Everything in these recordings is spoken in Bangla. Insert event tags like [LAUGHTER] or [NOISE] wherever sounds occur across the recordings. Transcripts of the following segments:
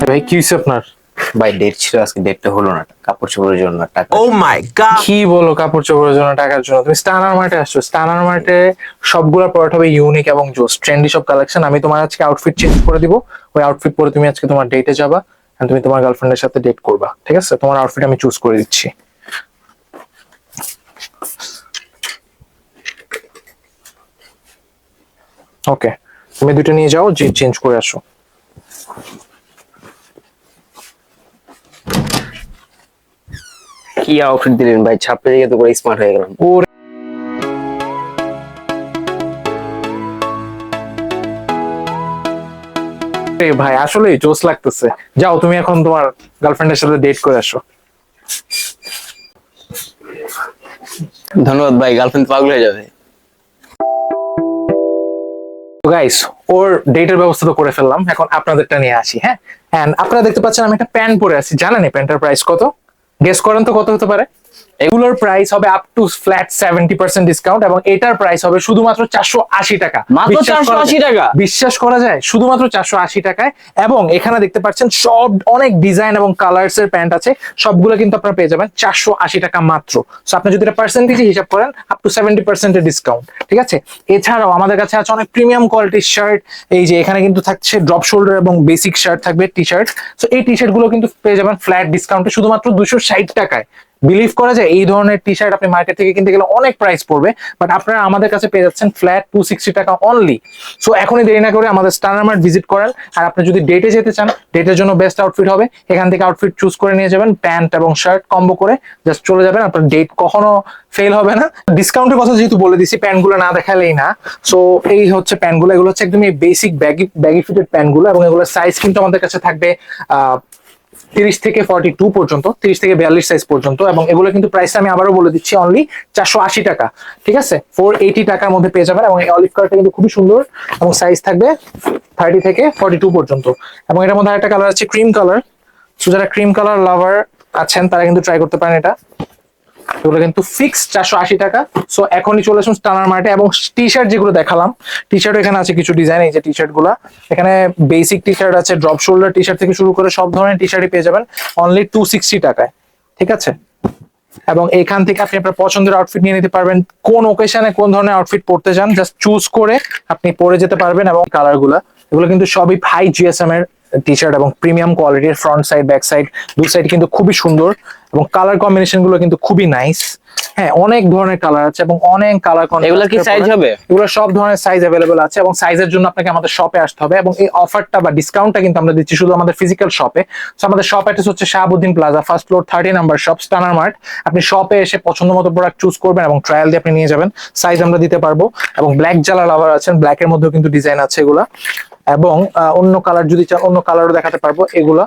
ভাই কি হয়েছে আপনার? ভাই ডেট ছিল আজকে ডেটটা হলো না। কাপড় চোপড়ের জন্য টাকা। Oh my god! কি বলো কাপড় চোপড়ের জন্য টাকার জন্য? তুমি স্টানার মার্টে আসছো। স্টানার মার্টে সবগুলো প্রোডাক্ট হবে ইউনিক এবং জোস ট্রেন্ডি সব কালেকশন আমি তোমার আজকে আউটফিট চেঞ্জ করে দিব। ওই আউটফিট পরে তুমি আজকে তোমার ডেটে যাবা and তুমি তোমার গার্লফ্রেন্ডের সাথে ডেট করবা। ঠিক আছে? তোমার আউটফিট আমি চুজ করে দিচ্ছি। ওকে তুমি দুটো নিয়ে যাও যে চেঞ্জ করে আসো। কি আউটফিট দিলেন ভাই? ছাপড়ে গিয়ে তো করে স্মার্ট হয়ে গেলাম। ভাই আসলে জোস লাগতেছে। যাও তুমি এখন তোমার গার্লফ্রেন্ডের সাথে ডেট করে আসো। ধন্যবাদ ভাই গার্লফ্রেন্ড পাগল হয়ে যাবে। গাইস ওর ডেটের ব্যবস্থা তো করে ফেললাম। এখন আপনাদেরটা নিয়ে আসি হ্যাঁ? এন্ড আপনারা দেখতে পাচ্ছেন আমি একটা প্যান্ট পরে আছি। জানেন এই প্যান্টের প্রাইস কত? গেস করেন তো কত হতে পারে? এগুলোর প্রাইস হবে up to flat seventy percent discount এবং এটার প্রাইস হবে শুধুমাত্র চারশো আশি টাকা। মাত্র বিশ্বাস করা যায়? টাকা? বিশ্বাস করা যায়? শুধুমাত্র চারশো আশি টাকায়। এবং এখানে দেখতে পাচ্ছেন সব অনেক ডিজাইন এবং কালার্স এর প্যান্ট আছে। সবগুলো কিন্তু আপনারা পেয়ে যাবেন চারশো আশি টাকা মাত্র। সো আপনি যদি এটা পার্সেন্টেজ হিসাব করেন আপ টু সেভেন্টি পার্সেন্টের ডিসকাউন্ট ঠিক আছে? এছাড়াও আমাদের কাছে আছে অনেক প্রিমিয়াম কোয়ালিটির শার্ট এই যে এখানে কিন্তু থাকছে ড্রপ শোল্ডার এবং বেসিক শার্ট থাকবে টি শার্ট সো এই টি শার্টগুলো কিন্তু পেয়ে যাবেন ফ্ল্যাট ডিসকাউন্টে শুধুমাত্র দুশো ষাট টাকায়। বিলিভ করা যায়, এই ধরনের টি শার্ট আপনি মার্কেট থেকে কিনতে গেলে অনেক প্রাইস পড়বে বাট আপনারা আমাদের কাছে পেয়ে যাচ্ছেন ফ্ল্যাট টু সিক্সটি টাকা অনলি সো এখনই দেরি না করে আমাদের স্টার মার্ট ভিজিট করেন আর আপনি যদি ডেটে যেতে চান ডেটের জন্য বেস্ট আউটফিট হবে। এখান থেকে আউটফিট চুজ করে নিয়ে যাবেন প্যান্ট এবং শার্ট কম্বো করে জাস্ট চলে যাবেন। আপনার ডেট কখনো ফেল হবে না। ডিসকাউন্টের কথা যেহেতু বলে দিছি প্যান্টগুলো না দেখালেই না। সো এই হচ্ছে প্যান্টগুলো এগুলো হচ্ছে একদমই বেসিক ব্যাগি ব্যাগি ফিটেড প্যান্টগুলো এবং এগুলোর সাইজ কিন্তু আমাদের কাছে থাকবে, আহ তিরিশ থেকে ফর্টি টু পর্যন্ত, তিরিশ থেকে বিয়াল্লিশ সাইজ পর্যন্ত, এবং এগুলো কিন্তু প্রাইস আমি আবারও বলে দিচ্ছি অনলি চারশো আশি টাকা, ঠিক আছে? ফোর এইটি টাকার মধ্যে পেয়ে যাবেন, এবং এই অলিভ কালারটা কিন্তু খুবই সুন্দর, এবং সাইজ থাকবে থার্টি থেকে ফর্টি টু পর্যন্ত, এবং এটার মধ্যে আরেকটা কালার আছে ক্রিম কালার সো যারা ক্রিম কালার লাভার আছেন, তারা কিন্তু ট্রাই করতে পারেন এটা। এগুলো কিন্তু ফিক্স চারশো আশি টাকা। সো এখনই চলে আসুন স্টানার মার্টে এবং টি শার্ট যেগুলো দেখালাম টি শার্ট এখানে আছে কিছু ডিজাইন এই যে টি শার্টগুলা। এখানে বেসিক টি শার্ট আছে ড্রপ শোল্ডার টি শার্ট থেকে শুরু করে সব ধরনের টি শার্টই পেয়ে যাবেন অনলি টু সিক্সটি টাকায়। ঠিক আছে? এবং এখান থেকে আপনি আপনার পছন্দের আউটফিট নিয়ে নিতে পারবেন, কোন ওকেশনে কোন ধরনের আউটফিট পরতে চান জাস্ট চুজ করে আপনি পরে যেতে পারবেন এবং কালারগুলা। এগুলো কিন্তু সবই হাই জিএসএম এর টি শার্ট এবং প্রিমিয়াম কোয়ালিটির ফ্রন্ট সাইড ব্যাক সাইড দুই সাইড কিন্তু খুবই সুন্দর। এবং কালার কম্বিনেশনগুলো কিন্তু খুবই নাইস হ্যাঁ অনেক ধরনের কালার আছে এবং অনেক কালার এগুলো কি size হবে? এগুলো সব ধরনের সাইজ অ্যাভেলেবল আছে এবং সাইজের জন্য আপনাকে আমাদের শপে আসতে হবে এবং এই অফারটা বা ডিসকাউন্টটা কিন্তু আমরা দিচ্ছি শুধু আমাদের ফিজিক্যাল শপে সো আমাদের শপ অ্যাড্রেস হচ্ছে Shahabuddin plaza first floor thirty number shop stunner mart আপনি শপে এসে পছন্দ মতো প্রোডাক্ট চুজ করবেন এবং ট্রায়াল দিয়ে আপনি নিয়ে যাবেন। সাইজ আমরা দিতে পারব এবং ব্ল্যাক জ্বালা লাভার আছেন ব্ল্যাক এর মধ্যেও কিন্তু ডিজাইন আছে এগুলা। এবং অন্য কালার যদি চান অন্য কালারও দেখাতে পারব। এগুলা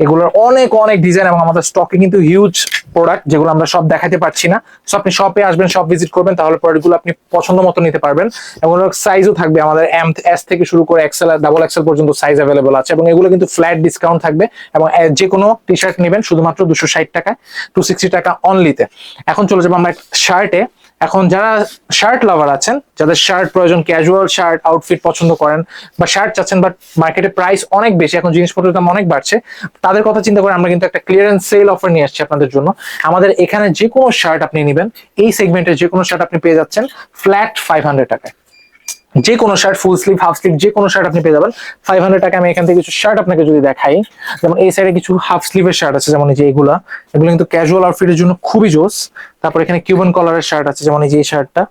এগুলোর অনেক অনেক ডিজাইন এবং আমাদের স্টকে কিন্তু হিউজ প্রোডাক্ট যেগুলো আমরা সব দেখাতে পারছি না। সো আপনি শপে আসবেন শপ ভিজিট করবেন, তাহলে প্রোডাক্টগুলো আপনি পছন্দ মতো নিতে পারবেন। এবং সাইজও থাকবে আমাদের এম এস থেকে শুরু করে এক্সেল ডাবল এক্সেল পর্যন্ত সাইজ অ্যাভেলেবল আছে। এবং এগুলো কিন্তু ফ্ল্যাট ডিসকাউন্ট থাকবে এবং যে কোনো টি শার্ট নেবেন, শুধুমাত্র দুশো ষাট টাকায় টু সিক্সটি টাকা অনলিতে এখন চলে যাব আমরা শার্টে এখন যারা শার্ট লাভার আছেন, যাদের শার্ট প্রয়োজন ক্যাজুয়াল শার্ট আউটফিট পছন্দ করেন বা শার্ট চাচ্ছেন বাট মার্কেটে প্রাইস অনেক বেশি, এখন জিনিসপত্রের দাম অনেক বাড়ছে, তাদের কথা চিন্তা করে আমরা কিন্তু একটা ক্লিয়ারেন্স সেল অফার নিয়ে আসছি আপনাদের জন্য। আমাদের এখানে যে কোনো শার্ট আপনি নেবেন, এই সেগমেন্টের যে কোনো শার্ট আপনি পেয়ে যাচ্ছেন ফ্ল্যাট ফাইভ হান্ড্রেড টাকায়। যে কোনো shirt full sleeve half sleeve যে কোনো শার্ট আপনি পেয়ে যাবেন। ফাইভ হান্ড্রেড টাকা আমি এখান থেকে কিছু শার্ট আপনাকে যদি দেখাই, যেমন এই সাইডে কিছু হাফ স্লিভের শার্ট আছে, যেমন এই যে এগুলা, এগুলো কিন্তু ক্যাজুয়াল আউটফিটের জন্য খুবই জোস। তারপর এখানে কিউবান কলারের শার্ট আছে, যেমন এই যে এই শার্টটা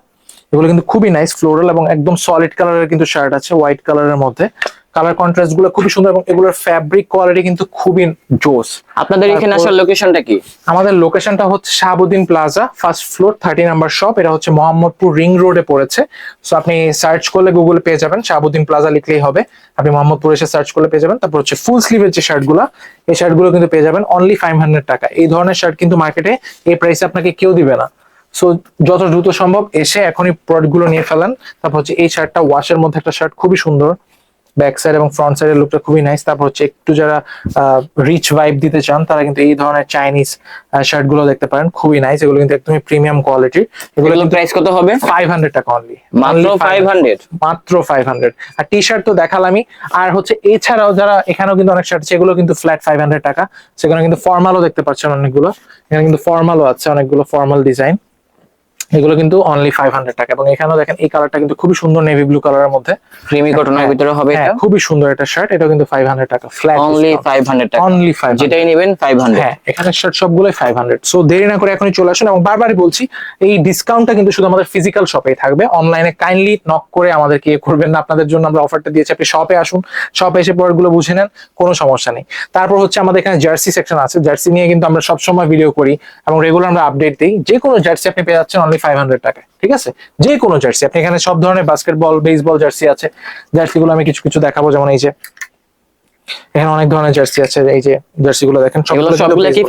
এগুলো কিন্তু খুবই নাইস ফ্লোরাল এবং একদম সলিড কালারের কিন্তু শার্ট আছে হোয়াইট কালারের মধ্যে। কালার কন্ট্রাস্টগুলো খুবই সুন্দর এবং এগুলোর ফ্যাব্রিক কোয়ালিটি কিন্তু খুবই জোস। আপনাদের এখানে আসার লোকেশনটা কি? আমাদের লোকেশনটা হচ্ছে Shahabuddin plaza first floor thirty number shop এটা হচ্ছে মোহাম্মদপুর রিং রোডে পড়েছে। সো আপনি সার্চ করলে গুগলে পেয়ে যাবেন শাহাবুদ্দিন প্লাজা লিখলেই হবে। আপনি মোহাম্মদপুর এসে সার্চ করলে পেয়ে যাবেন। তারপর হচ্ছে ফুল স্লিভের যে শার্টগুলো এই শার্টগুলো কিন্তু পেয়ে যাবেন অনলি ফাইভ হান্ড্রেড টাকা। এই ধরনের শার্ট কিন্তু মার্কেটে এই প্রাইসে আপনাকে কেউ দিবে না। সো যত দ্রুত সম্ভব এসে এখনই প্রোডাক্টগুলো নিয়ে ফেলেন। তারপর হচ্ছে এই শার্টটা ওয়াশের মধ্যে একটা শার্ট খুবই সুন্দর। ব্যাক সাইড এবং ফ্রন্ট সাইডের লুকটা খুবই নাইস তারপর হচ্ছে একটু যারা রিচ ভাইব দিতে চান তারা কিন্তু এই ধরনের চাইনিজ শার্টগুলো দেখতে পারেন। খুবই নাইস এগুলো কিন্তু একদমই প্রিমিয়াম কোয়ালিটির এগুলো প্রাইস কত হবে? ফাইভ হান্ড্রেড টাকা অনলি মাত্র ফাইভ হান্ড্রেড মাত্র ফাইভ হান্ড্রেড আর টি শার্ট তো দেখালামই। আর হচ্ছে এছাড়াও যারা এখানেও কিন্তু অনেক শার্ট আছে এগুলো কিন্তু ফ্ল্যাট ফাইভ হান্ড্রেড টাকা। সেখানে কিন্তু ফর্মালও দেখতে পাচ্ছেন অনেকগুলো। এখানে কিন্তু ফর্মালও আছে অনেকগুলো ফর্মাল ডিজাইন এগুলো কিন্তু অনলি ফাইভ হান্ড্রেড টাকা। এবং এখানেও দেখেন এই কালারটা কিন্তু খুবই সুন্দর নেভি ব্লু কালারের মধ্যে। ক্রিমি কটনের ভিতরে হবে হ্যাঁ, এটা? খুবই সুন্দর একটা শার্ট এটা কিন্তু ফাইভ হান্ড্রেড টাকা ফ্ল্যাট অনলি ফাইভ হান্ড্রেড টাকা। অনলি ফাইভ যেটাই নেবেন ফাইভ হান্ড্রেড হ্যাঁ এখানে শার্ট সবগুলোই ফাইভ হান্ড্রেড সো দেরি না করে এখনই চলে আসুন এবং বারবারই বলছি এই ডিসকাউন্টটা কিন্তু শুধু আমাদের ফিজিক্যাল শপেই থাকবে। অনলাইনে কাইন্ডলি নক করে আমাদেরকে ইয়ে করবেন না আপনাদের জন্য আমরা অফারটা দিয়েছি। আপনি শপে আসুন শপে এসে প্রোডাক্টগুলো বুঝে নেন কোনো সমস্যা নেই। তারপর হচ্ছে আমাদের এখানে জার্সি সেকশন আছে। জার্সি নিয়ে কিন্তু আমরা সবসময় ভিডিও করি এবং রেগুলার আমরা আপডেট দিই। যে কোনো জার্সি আপনি পেয়ে যাচ্ছেন অনলি ফাইভ হান্ড্রেড টাকায় ঠিক আছে? যে কোনো জার্সি আপনি এখানে সব ধরনের বাস্কেটবল বেসবল জার্সি আছে। জার্সিগুলো আমি কিছু কিছু দেখাবো যেমন এই যে এখানে অনেক ধরনের জার্সি আছে এই যে জার্সি গুলো দেখেন সবগুলো কি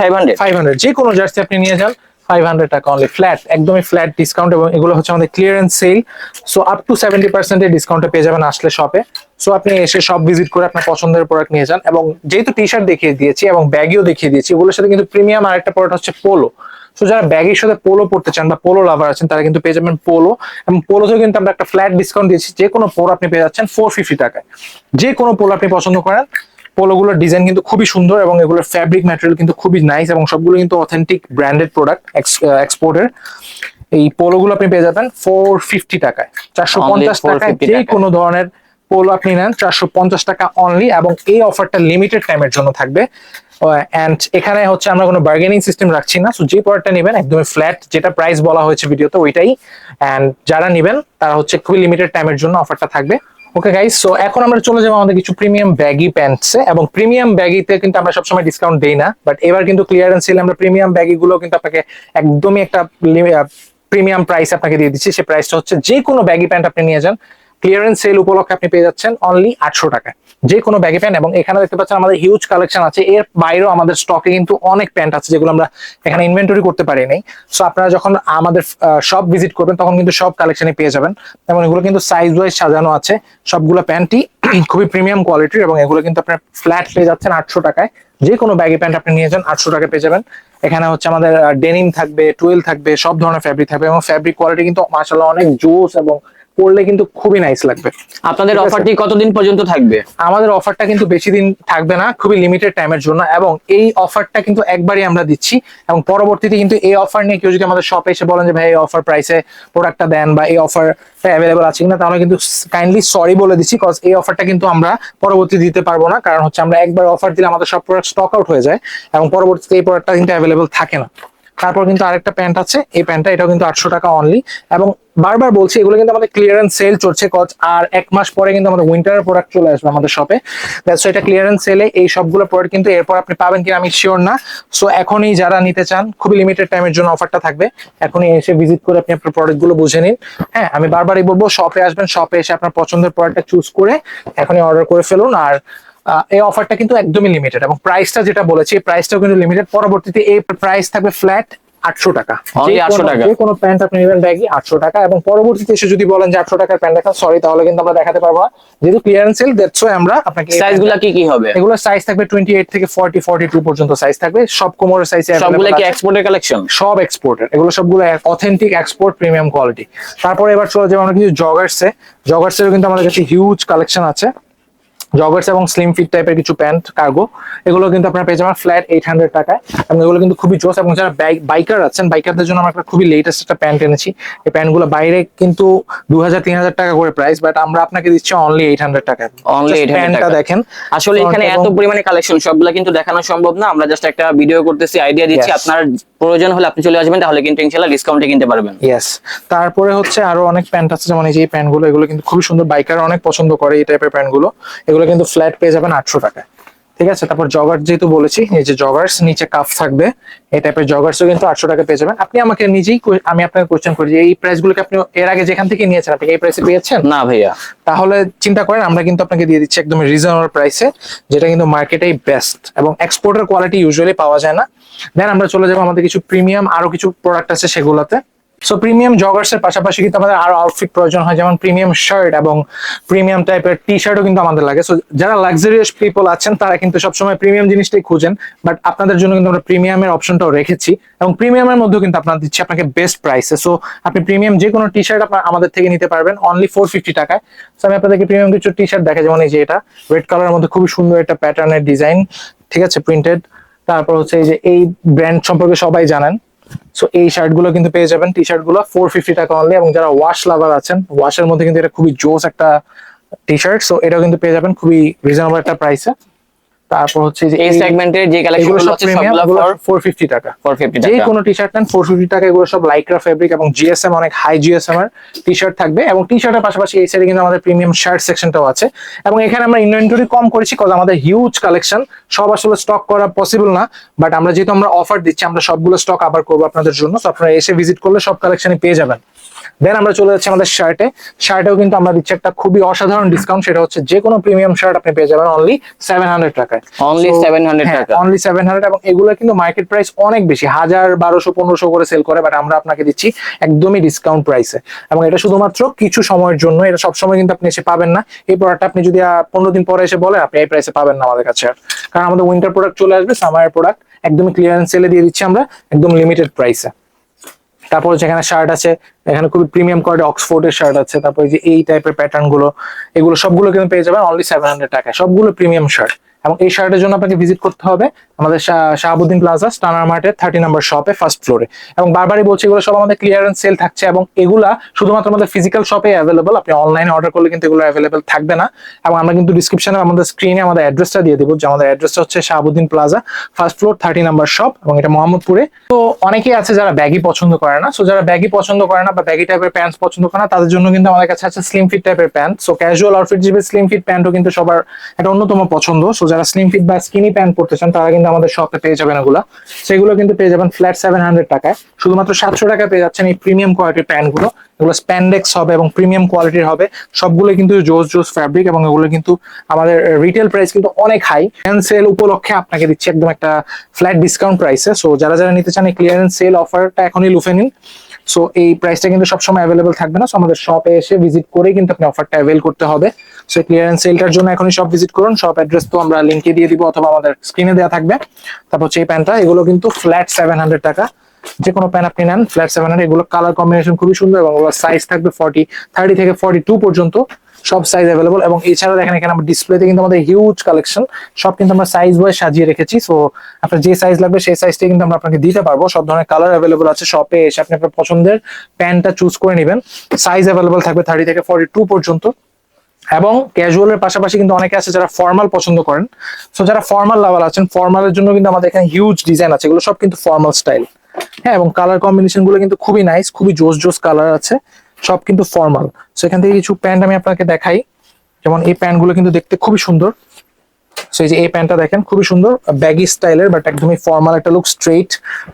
যে কোনো জার্সি আপনি নিয়ে যান ফাইভ হান্ড্রেড টাকা অনলি ফ্ল্যাট একদমই ফ্ল্যাট ডিসকাউন্ট এবং এগুলো হচ্ছে আমাদের clearance sale so up to seventy পার্সেন্টের ডিসকাউন্টে পেয়ে যাবেন আসলে শপে সো আপনি এসে সব ভিজিট করে আপনার পছন্দের প্রোডাক্ট নিয়ে যান এবং যেহেতু টি শার্ট দেখিয়ে দিয়েছি এবং ব্যাগিও দেখিয়ে দিয়েছি ওগুলোর সাথে কিন্তু প্রিমিয়াম আরেকটা প্রোডাক্ট হচ্ছে পোলো সো যারা ব্যাগের সাথে পোলো পড়তে চান বা পোলো লাভার আছেন তারা কিন্তু পেয়ে যাবেন পোলো এবং পোলোতেও কিন্তু আমরা একটা ফ্ল্যাট ডিসকাউন্ট দিয়েছি। যে কোনো পোলো আপনি পেয়ে যাচ্ছেন ফোর ফিফটি টাকায়। যে কোনো পোলো আপনি পছন্দ করেন পোলোগুলোর ডিজাইন কিন্তু খুবই সুন্দর এবং এগুলোর ফ্যাব্রিক ম্যাটেরিয়াল কিন্তু খুবই নাইস এবং সবগুলো কিন্তু অথেন্টিক ব্র্যান্ডেড প্রোডাক্ট এক্সপোর্টের এই পোলোগুলো আপনি পেয়ে যাবেন ফোর ফিফটি টাকায়। চারশো পঞ্চাশ টাকায় 450 যে কোনো ধরনের পোলো আপনি নেন চারশো পঞ্চাশ টাকা অনলি এবং এই অফারটা লিমিটেড টাইমের জন্য থাকবে। অ্যান্ড এখানে হচ্ছে আমরা কোনো বার্গেনিং সিস্টেম রাখছি না। সো যে প্রোডাক্টটা নেবেন, একদমই ফ্ল্যাট যেটা প্রাইস বলা হয়েছে ভিডিওতে, ওইটাই। অ্যান্ড যারা নেবেন, তারা হচ্ছে খুবই লিমিটেড টাইমের জন্য অফারটা থাকবে। ওকে গাইস সো এখন আমরা চলে যাব আমাদের কিছু প্রিমিয়াম ব্যাগি প্যান্টসে এবং প্রিমিয়াম ব্যাগিতে কিন্তু আমরা সবসময় ডিসকাউন্ট দেই না। বাট এবার কিন্তু ক্লিয়ারেন্স সেলে আমরা প্রিমিয়াম ব্যাগি গুলো কিন্তু আপনাকে একদমই একটা প্রিমিয়াম প্রাইস আপনাকে দিয়ে দিচ্ছি। সেই প্রাইসটা হচ্ছে যে কোনো ব্যাগি প্যান্ট আপনি নিয়ে যান। ক্লিয়ারেন্স সেল উপলক্ষে আপনি পেয়ে যাচ্ছেন অনলি আটশো টাকায়। যে কোনো ব্যাগি প্যান্ট, এবং এখানে দেখতে পাচ্ছেন আমাদের হিউজ কালেকশন আছে। এর বাইরেও আমাদের স্টকে কিন্তু অনেক প্যান্ট আছে, যেগুলো আমরা এখানে ইনভেন্টরি করতে পারি নাই সো আপনারা যখন আমাদের সব ভিজিট করবেন, তখন কিন্তু সব কালেকশনে পেয়ে যাবেন। এবং এগুলো কিন্তু সাইজ ওয়াইজ সাজানো আছে। সবগুলো প্যান্টই [CLEARS THROAT] খুবই প্রিমিয়াম কোয়ালিটির এবং এগুলো কিন্তু আপনার ফ্ল্যাট পেয়ে যাচ্ছেন আটশো টাকায়। যে কোনো ব্যাগি প্যান্ট আপনি নিয়ে যান, আটশো টাকা পেয়ে যাবেন। এখানে হচ্ছে আমাদের ডেনিম থাকবে টুয়েল থাকবে, সব ধরনের ফ্যাব্রিক থাকবে, এবং ফ্যাব্রিক কোয়ালিটি কিন্তু মাসাল্লাহ অনেক জোস এবং পরলে কিন্তু খুবই নাইস লাগবে। আপনাদের অফারটি কতদিন পর্যন্ত থাকবে? আমাদের অফারটা কিন্তু বেশি দিন থাকবে না খুবই লিমিটেড টাইমের জন্য এবং এই অফারটা কিন্তু একবারই আমরা দিচ্ছি এবং পরবর্তীতে কিন্তু এই অফার নিয়ে কেউ যদি আমাদের শপে এসে বলেন যে ভাই এই অফার প্রাইসে প্রোডাক্টটা দেন বা এই অফারটা অ্যাভেলেবল আছে কিনা তাহলে কিন্তু কাইন্ডলি সরি বলে দিচ্ছি কজ এই অফারটা কিন্তু আমরা পরবর্তী দিতে পারব না। কারণ হচ্ছে আমরা একবার অফার দিলে আমাদের সব প্রোডাক্ট স্টক আউট হয়ে যায় এবং পরবর্তীতে এই প্রোডাক্টটা কিন্তু অ্যাভেলেবল থাকে না। তারপর কিন্তু আরেকটা প্যান্ট আছে, এই প্যান্টটা এটাও কিন্তু আটশো টাকা অনলি এবং বারবার বলছি, এগুলো কিন্তু আমাদের ক্লিয়ারেন্স সেল চলছে কজ আর এক মাস পরে কিন্তু আমাদের উইন্টারের প্রোডাক্ট চলে আসবে আমাদের শপে সো এটা ক্লিয়ারেন্স সেলে এই সবগুলো প্রোডাক্ট কিন্তু এরপর আপনি পাবেন কিনা আমি শিওর না। সো এখনই যারা নিতে চান, খুবই লিমিটেড টাইমের জন্য অফারটা থাকবে। এখনই এসে ভিজিট করে আপনি আপনার প্রোডাক্টগুলো বুঝে নিন। হ্যাঁ আমি বারবারই বলব শপে আসবেন শপে এসে আপনার পছন্দের প্রোডাক্টটা চুজ করে এখনই অর্ডার করে ফেলুন। আর এই অফারটা কিন্তু একদমই লিমিটেড এবং প্রাইসটা যেটা বলেছি এই প্রাইসটাও কিন্তু লিমিটেড পরবর্তীতে এই প্রাইস থাকবে ফ্ল্যাট আটশো টাকা। যে কোনো- প্যান্ট আপনি নেবেন ব্যাগই আটশো টাকা এবং পরবর্তীতে এসে যদি বলেন যে আটশো টাকার প্যান্ট দেখান সরি তাহলে কিন্তু আমরা দেখাতে পারব না। যেহেতু ক্লিয়ারেন্স সেল দ্যাটস আমরা আপনাকে এই সাইজগুলা কি কি হবে? এগুলো সাইজ থাকবে টোয়েন্টি এইট থেকে ফর্টি ফর্টি টু পর্যন্ত সাইজ থাকবে। সব কোমরের সাইজ সবগুলা কি এক্সপোর্টের কালেকশন সব এক্সপোর্টের এগুলো সবগুলো অথেন্টিক এক্সপোর্ট প্রিমিয়াম কোয়ালিটি তারপরে এবার চলে যাব আমরা কিছু জগার্সে জগার্সেরও কিন্তু আমাদের কাছে হিউজ কালেকশন আছে। জগার্স এবং স্লিম ফিট টাইপের কিছু প্যান্ট কার্গো এগুলো কিন্তু আপনারা পেয়ে যাবেন ফ্ল্যাট এইট হান্ড্রেড টাকায়। এবং এগুলো কিন্তু খুবই জোস এবং যারা বাইকার আছেন বাইকারদের জন্য আমরা একটা খুবই লেটেস্ট একটা প্যান্ট এনেছি। এই প্যান্টগুলো বাইরে কিন্তু দু হাজার তিন হাজার টাকা করে প্রাইস বাট আমরা আপনাকে দিচ্ছি অনলি এইট হান্ড্রেড টাকায়। 800 প্যান্টটা দেখেন। আসলে এখানে এত পরিমাণে কালেকশন সবগুলা কিন্তু দেখানো সম্ভব না। আমরা জাস্ট একটা ভিডিও করতেছি আইডিয়া দিচ্ছি। আপনার প্রয়োজন হলে আপনি চলে আসবেন তাহলে কিন্তু ইনশাআল্লাহ ডিসকাউন্টে কিনতে পারবেন। ইয়েস তারপরে হচ্ছে আরও অনেক প্যান্ট আছে যেমন এই যে প্যান্টগুলো এগুলো কিন্তু খুবই সুন্দর। বাইকার অনেক পছন্দ করে এই টাইপের প্যান্টগুলো। এগুলো কিন্তু ফ্ল্যাট পেয়ে যাবেন আটশো টাকায়। ঠিক আছে? তারপর জগার যেহেতু বলেছি এই যে জগার্স নিচে কাফ থাকবে এই টাইপের জগার্সও কিন্তু আটশো টাকা পেয়ে যাবেন। আপনি আমাকে নিজেই আমি আপনাকে কোয়েশ্চেন করি যে এই প্রাইস গুলোকে আপনি এর আগে যেখান থেকে নিয়েছেন আপনি এই প্রাইসে পেয়েছেন? না ভাইয়া। তাহলে চিন্তা করেন আমরা কিন্তু আপনাকে দিয়ে দিচ্ছি একদম রিজনেবল প্রাইসে যেটা কিন্তু মার্কেটেই বেস্ট এবং এক্সপোর্টের কোয়ালিটি ইউজুয়ালি পাওয়া যায় না। দেন আমরা চলে যাব আমাদের কিছু প্রিমিয়াম আরও কিছু প্রোডাক্ট আছে সেগুলোতে। সো প্রিমিয়াম জগার্স এর পাশাপাশি কিন্তু আমাদের আরও আউটফিট প্রয়োজন হয়, যেমন প্রিমিয়াম শার্ট এবং প্রিমিয়াম টাইপের টি শার্টও কিন্তু আমাদের লাগে। সো যারা লাক্সারিয়াস পিপল আছেন, তারা কিন্তু সবসময় প্রিমিয়াম জিনিসটাই খুঁজেন বাট আপনাদের জন্য কিন্তু আমরা প্রিমিয়ামের অপশনটাও রেখেছি এবং প্রিমিয়ামের মধ্যেও কিন্তু আপনার দিচ্ছি আপনাকে বেস্ট প্রাইসে সো আপনি প্রিমিয়াম যে কোনো টি শার্ট আপনার আমাদের থেকে নিতে পারবেন অনলি ফোর ফিফটি টাকায়। সো আমি আপনাদেরকে প্রিমিয়াম কিছু টি শার্ট দেখা যেমন এই যে এটা রেড কালারের মধ্যে খুবই সুন্দর একটা প্যাটার্নের ডিজাইন ঠিক আছে প্রিন্টেড তারপর হচ্ছে এই যে এই ব্র্যান্ড সম্পর্কে সবাই জানেন। সো এই শার্টগুলো কিন্তু পেয়ে যাবেন। টি শার্টগুলো ফোর ফিফটি টাকা অনলি এবং যারা ওয়াশ লাভার আছেন ওয়াশের মধ্যে কিন্তু এটা খুবই জোস একটা টি শার্ট সো এটাও কিন্তু পেয়ে যাবেন। খুবই রিজনেবল একটা প্রাইসে তারপর হচ্ছে যে এই সেগমেন্টের যে কালেকশন আছে সবগুলো ফর ফোর ফিফটি টাকা। ফর ফিফটি যে কোনো টি শার্ট নেন ফোর ফিফটি টাকা এগুলো সব লাইক্রা ফেব্রিক এবং জিএসএম অনেক হাই জিএসএম এর টি শার্ট থাকবে এবং টি শার্টের পাশাপাশি এই সাইডে কিন্তু আমাদের প্রিমিয়াম শার্ট সেকশনটাও আছে। এবং এখানে আমরা ইনভেন্টরি কম করেছি কারণ আমাদের হিউজ কালেকশন সব আসলে স্টক করা পসিবল না বাট আমরা যেহেতু আমরা অফার দিচ্ছি আমরা সবগুলো স্টক আবার করব আপনাদের জন্য। তো আপনারা এসে ভিজিট করলে সব কালেকশনই পেয়ে যাবেন। দেন আমরা চলে যাচ্ছি আমাদের শার্টে শার্টেও কিন্তু আমরা দিচ্ছি একটা খুবই অসাধারণ ডিসকাউন্ট সেটা হচ্ছে যে কোনো প্রিমিয়াম শার্ট আপনি পেয়ে যাবেন অনলি সেভেন হান্ড্রেড টাকায়। অনলি সেভেন হান্ড্রেড টাকা। অনলি সেভেন হান্ড্রেড এবং এগুলো কিন্তু মার্কেট প্রাইস অনেক বেশি হাজার বারোশো পনেরোশো করে সেল করে বাট আমরা আপনাকে দিচ্ছি একদমই ডিসকাউন্ট প্রাইসে এবং এটা শুধুমাত্র কিছু সময়ের জন্য এটা সবসময় কিন্তু আপনি এসে পাবেন না। এই প্রোডাক্ট আপনি যদি পনেরো দিন পরে এসে বলেন আপনি এই প্রাইসে পাবেন না আমাদের কাছে আর। কারণ আমাদের উইন্টার প্রোডাক্ট চলে আসবে সামারের প্রোডাক্ট একদমই ক্লিয়ারেন্স সেলে দিয়ে দিচ্ছি আমরা একদম লিমিটেড প্রাইসে তারপর যেখানে শার্ট আছে, এখানে খুবই প্রিমিয়াম কোয়ালিটি অক্সফোর্ডের শার্ট আছে, তারপর যে এই টাইপের প্যাটার্নগুলো, এগুলো সবগুলো কিন্তু পেয়ে যাবেন অনলি সেভেন হান্ড্রেড টাকায়, সবগুলো প্রিমিয়াম শার্ট এবং এই শার্টের জন্য আপনাকে ভিজিট করতে হবে আমাদের শাহাবুদ্দিন প্লাজা, স্টানার মার্টের থার্টি নাম্বার শপে ফার্স্ট ফ্লোরে এবং বারবারই বলছি, এগুলো সব আমাদের ক্লিয়ারেন্স সেল থাকছে এবং এগুলা শুধুমাত্র আমাদের ফিজিক্যাল শপে অ্যাভেলেবল আপনি অনলাইনে অর্ডার করলে কিন্তু এগুলো অ্যাভেলেবল থাকবে না। এবং আমরা কিন্তু ডিসক্রিপশনে আমাদের স্ক্রিনে আমাদের অ্যাড্রেসটা দিয়ে দেবো, যে আমাদের অ্যাড্রেসটা হচ্ছে Shahabuddin plaza first floor thirty number shop এবং এটা মোহাম্মদপুরে। তো অনেকেই আছে যারা ব্যাগি পছন্দ করে না সো যারা ব্যাগি পছন্দ করে না বা ব্যাগি টাইপের প্যান্টস পছন্দ করে না, তাদের জন্য কিন্তু আমাদের কাছে আছে স্লিম ফিট টাইপের প্যান্ট সো ক্যাজুয়াল আউটফিট হিসেবে স্লিম ফিট প্যান্টও কিন্তু সবার একটা অন্যতম পছন্দ। সো যারা স্লিম ফিট বা স্কিনি প্যান্ট পড়তে চান, তারা কিন্তু আমাদের শপে পেয়ে যাবেন এগুলো। সেগুলো কিন্তু পেয়ে যাবেন ফ্ল্যাট সেভেন হান্ড্রেড টাকায়। শুধুমাত্র সাতশো টাকায় পেয়ে যাচ্ছেন এই প্রিমিয়াম কোয়ালিটির প্যান্টগুলো এগুলো স্প্যান্ডেক্স হবে এবং প্রিমিয়াম কোয়ালিটির হবে। সবগুলো কিন্তু জোস জোস ফ্যাব্রিক এবং এগুলো কিন্তু আমাদের রিটেল প্রাইস কিন্তু অনেক হাই সেল উপলক্ষে আপনাকে দিচ্ছি একদম একটা ফ্ল্যাট ডিসকাউন্ট প্রাইসে সো যারা যারা নিতে চান এই ক্লিয়ারেন্স সেল অফারটা এখনই লুফে নিন। সো এই প্রাইসটা কিন্তু সবসময় অ্যাভেলেবল থাকবে না। সো আমাদের শপে এসে ভিজিট করেই কিন্তু আপনি অফারটা অ্যাভেল করতে হবে। সো ক্লিয়ারেন্স সেলটার জন্য এখনই সব ভিজিট করুন। শপ অ্যাড্রেস তো আমরা লিঙ্কে দিয়ে দিব অথবা আমাদের স্ক্রিনে দেওয়া থাকবে। তারপর হচ্ছে এই প্যান্টটা এগুলো কিন্তু ফ্ল্যাট সেভেন হান্ড্রেড টাকা। যে কোনো প্যান আপনি নেন ফ্ল্যাট সেভেন হান্ড্রেড এগুলো কালার কম্বিনেশন খুবই সুন্দর এবং ওগুলো সাইজ থাকবে ফর্টি থার্টি থেকে ফর্টি টু পর্যন্ত। সব সাইজ অ্যাভেলেবল এবং এছাড়া দেখেন, এখানে আমার ডিসপ্লেতে কিন্তু আমাদের হিউজ কালেকশন সব কিন্তু আমরা সাইজ ওয়াইজ সাজিয়ে রেখেছি। সো আপনার যে সাইজ লাগবে সেই সাইজটা কিন্তু আমরা আপনাকে দিতে পারব। সব ধরনের কালার অ্যাভেলেবল আছে শপে এসে আপনি আপনার পছন্দের প্যান্টটা চুজ করে নেবেন। সাইজ অ্যাভেলেবল থাকবে থার্টি থেকে ফর্টি টু পর্যন্ত। এবং ক্যাজুয়ালের পাশাপাশি কিন্তু অনেকে আছে যারা ফর্মাল পছন্দ করেন। সো যারা ফর্মাল লাভার আছেন ফর্মালের জন্য কিন্তু আমাদের এখানে হিউজ ডিজাইন আছে। এগুলো সব কিন্তু ফর্মাল স্টাইল হ্যাঁ এবং কালার কম্বিনেশনগুলো কিন্তু খুবই নাইস খুবই জোস জোস কালার আছে। সব কিন্তু ফর্মাল সো এখান থেকে কিছু প্যান্ট আমি আপনাকে দেখাই। যেমন এই প্যান্টগুলো কিন্তু দেখতে খুবই সুন্দর। সো এই যে এই প্যান্টটা দেখেন, খুবই সুন্দর ব্যাগি স্টাইলের বাট একদমই ফর্মাল একটা লুক স্ট্রেট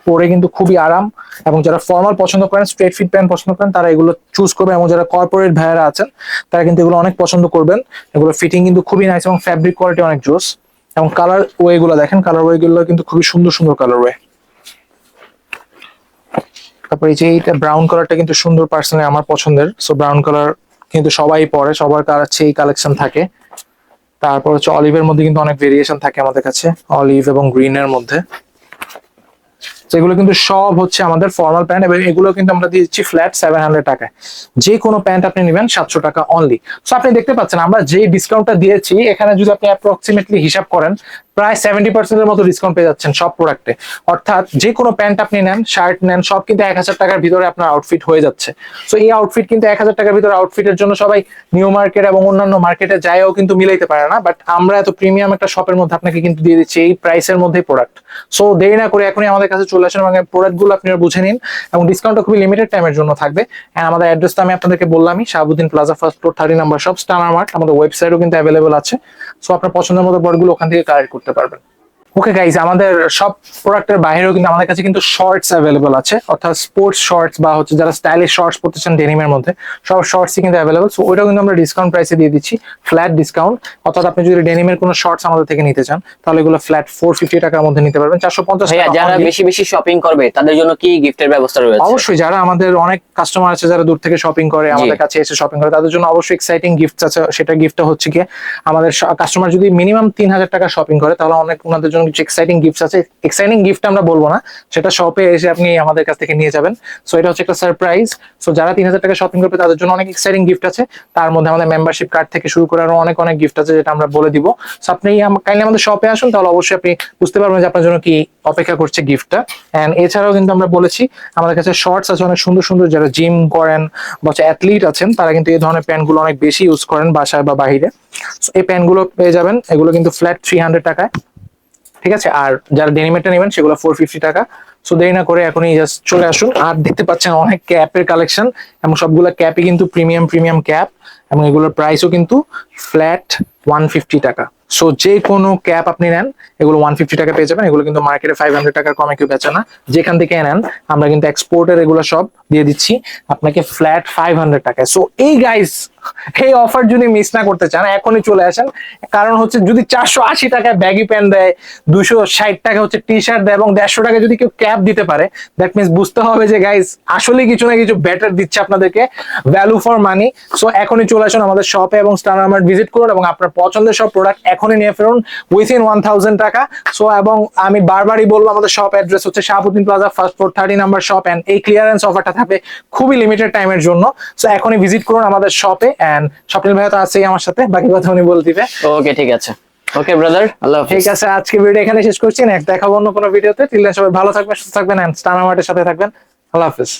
পরে কিন্তু খুবই আরাম। এবং যারা ফর্মাল পছন্দ করেন স্ট্রেট ফিট প্যান্ট পছন্দ করেন, তারা এগুলো চুজ করবে। এবং যারা কর্পোরেট ভাইয়ারা আছেন, তারা কিন্তু এগুলো অনেক পছন্দ করবেন। এগুলো ফিটিং কিন্তু খুবই নাইস এবং ফ্যাব্রিক কোয়ালিটি অনেক জোস। এবং কালার ওয়ে গুলো দেখেন কালার ওয়ে গুলো কিন্তু খুবই সুন্দর সুন্দর কালার ওয়ে তারপর এই যে এইটা ব্রাউন কালারটা কিন্তু সুন্দর পার্সোনালি আমার পছন্দের। সো ব্রাউন কালার কিন্তু সবাই পরে, সবার কাছে এই কালেকশন থাকে। তারপর হচ্ছে অলিভের মধ্যে কিন্তু অনেক ভেরিয়েশন থাকে আমাদের কাছে অলিভ এবং গ্রিন এর মধ্যে। এগুলো কিন্তু সব হচ্ছে আমাদের ফর্মাল প্যান্ট এবং এগুলো কিন্তু আমরা দিচ্ছি ফ্ল্যাট সেভেন হান্ড্রেড টাকায়। যে কোনো প্যান্ট আপনি নেবেন সাতশো টাকা অনলি সো আপনি দেখতে পাচ্ছেন আমরা যে ডিসকাউন্টটা দিয়েছি, এখানে যদি আপনি অ্যাপ্রক্সিমেটলি হিসাব করেন প্রায় সেভেন্টি পার্সেন্টের মতো ডিসকাউন্ট পেয়ে যাচ্ছেন সব প্রোডাক্টে অর্থাৎ যে কোনো প্যান্ট আপনি নেন শার্ট নেন, সব কিন্তু এক হাজার টাকার ভিতরে আপনার আউটফিট হয়ে যাচ্ছে। সো এই আউটফিট কিন্তু এক হাজার টাকার ভিতরে আউটফিটের জন্য সবাই নিউ মার্কেট এবং অন্যান্য মার্কেটে যায়ও কিন্তু মিলাইতে পারে না। বাট আমরা এত প্রিমিয়াম একটা শপের মধ্যে আপনাকে কিন্তু দিয়ে দিচ্ছি, এই প্রাইসের মধ্যে প্রোডাক্ট সো দেরি না করে এখনই আমাদের কাছে চলে আসেন এবং প্রোডাক্টগুলো আপনারা বুঝে নিন এবং ডিসকাউন্টটা খুবই লিমিটেড টাইমের জন্য থাকবে। And আমাদের অ্যাড্রেসটা আমি আপনাদেরকে বললামই, Shahabuddin plaza first floor thirty number shop Stunner Mart আমাদের ওয়েবসাইটও কিন্তু অ্যাভেলেবল আছে। সো আপনার পছন্দের মতো প্রোডাক্টগুলো ওখান থেকে কালেক্ট করতে পারবেন। ওকে গাইজ আমাদের সব প্রোডাক্টের বাইরেও কিন্তু আমাদের কাছে কিন্তু শর্টস অ্যাভেলেবল আছে। অর্থাৎ স্পোর্টস শর্টস বা হচ্ছে যারা স্টাইলিশ শর্টস পড়তে চান ডেনিমের মধ্যে সব শর্টসই কিন্তু অ্যাভেলেবল সো ওইটাও কিন্তু আমরা ডিসকাউন্ট প্রাইসে দিয়ে দিচ্ছি ফ্ল্যাট ডিসকাউন্ট অর্থাৎ আপনি যদি ডেনিমের কোনো শর্টস আমাদের থেকে নিতে চান তাহলে এগুলো ফ্ল্যাট ফোর ফিফটি টাকার মধ্যে নিতে পারবেন। চারশো পঞ্চাশ যারা বেশি বেশি শপিং করবে তাদের জন্য কি গিফটের ব্যবস্থা রয়েছে? অবশ্যই যারা আমাদের অনেক কাস্টমার আছে যারা দূর থেকে শপিং করে আমাদের কাছে এসে শপিং করে তাদের জন্য অবশ্যই এক্সাইটিং গিফট আছে। সেটা গিফটটা হচ্ছে কি আমাদের কাস্টমার যদি মিনিমাম তিন হাজার টাকা শপিং করে তাহলে অনেক ওনাদের জন্য কিছু এক্সাইটিং গিফট আছে। এক্সাইটিং গিফট আমরা বলব না। সেটা শপে এসে আপনি আমাদের কাছ থেকে নিয়ে যাবেন। সো এটা হচ্ছে একটা সারপ্রাইজ সো যারা তিন হাজার টাকা শপিং করবে, তাদের জন্য অনেক এক্সাইটিং গিফট আছে। তার মধ্যে আমাদের মেম্বারশিপ কার্ড থেকে শুরু করে আরও অনেক অনেক গিফট আছে যেটা আমরা বলে দিব। সো আপনি কাইন্ডলি আমাদের শপে আসুন, তাহলে অবশ্যই আপনি বুঝতে পারবেন যে আপনার জন্য কি অপেক্ষা করছে গিফটটা এন্ড এছাড়াও কিন্তু আমরা বলেছি, আমাদের কাছে শর্টস আছে, অনেক সুন্দর সুন্দর যারা জিম করেন বা অ্যাথলিট আছেন, তারা কিন্তু এই ধরনের প্যান্টগুলো অনেক বেশি ইউজ করেন বাসায় বা বাহিরে। এই প্যান্টগুলো পেয়ে যাবেন। এগুলো কিন্তু ফ্ল্যাট থ্রি হান্ড্রেড টাকায়। ঠিক আছে? আর যারা ডেনিমেটটা নেবেন, সেগুলো ফোর ফিফটি টাকা। সো দেরি না করে এখনই জাস্ট চলে আসুন। আর দেখতে পাচ্ছেন অনেক ক্যাপের কালেকশন এবং সবগুলো ক্যাপই কিন্তু প্রিমিয়াম প্রিমিয়াম ক্যাপ এবং এগুলোর প্রাইসও কিন্তু ফ্ল্যাট ওয়ান ফিফটি টাকা। সো যে কোনো ক্যাপ আপনি নেন, এগুলো ওয়ান ফিফটি টাকা পেয়ে যাবেন। এগুলো কিন্তু মার্কেটে ফাইভ হান্ড্রেড টাকার কমে কেউ বেচে না। যেখান থেকে নেন, আমরা কিন্তু এক্সপোর্টের এগুলো সব দিয়ে দিচ্ছি। আপনাকে ফ্ল্যাট ফাইভ হান্ড্রেড সো এই গাইস এই অফার যদি মিস না করতে চান, এখনই চলে আসেন। কারণ হচ্ছে যদি চারশো আশি টাকায় ব্যাগি প্যান্ট দেয় দুশো ষাট টাকা হচ্ছে টি শার্ট দেয় এবং দেড়শো টাকা যদি কেউ ক্যাপ দিতে পারে দ্যাট মিনস বুঝতে হবে যে গাইজ আসলে কিছু না কিছু বেটার দিচ্ছে আপনাদেরকে। ভ্যালু ফর মানি সো এখনই চলে আসুন আমাদের শপে এবং স্টার আমার ভিজিট করুন এবং আপনার পছন্দের সব প্রোডাক্ট এখনই নিয়ে ফেরুন উইথিন ওয়ান থাউজেন্ড টাকা। সো এবং আমি বারবারই বলব, আমাদের শপ অ্যাড্রেস হচ্ছে Shahabuddin plaza first floor thirty number shop and এই ক্লিয়ারেন্স অফারটা থাকবে খুবই লিমিটেড টাইমের জন্য। সো এখনই ভিজিট করুন আমাদের শপে অ্যান্ড স্বপ্নিল ভাইয়া তো আছেই আমার সাথে বাকি কথা উনি বলে দিবে। ওকে ঠিক আছে। ওকে ব্রাদার আল্লাহ ঠিক আছে আজকে ভিডিও এখানে শেষ করছি। নেক্সট দেখাবো অন্য কোনো ভিডিওতে টিল সবাই ভালো থাকবেন সুস্থ থাকবেন এন্ড স্টার আমার সাথে থাকবেন। আল্লাহ হাফিজ।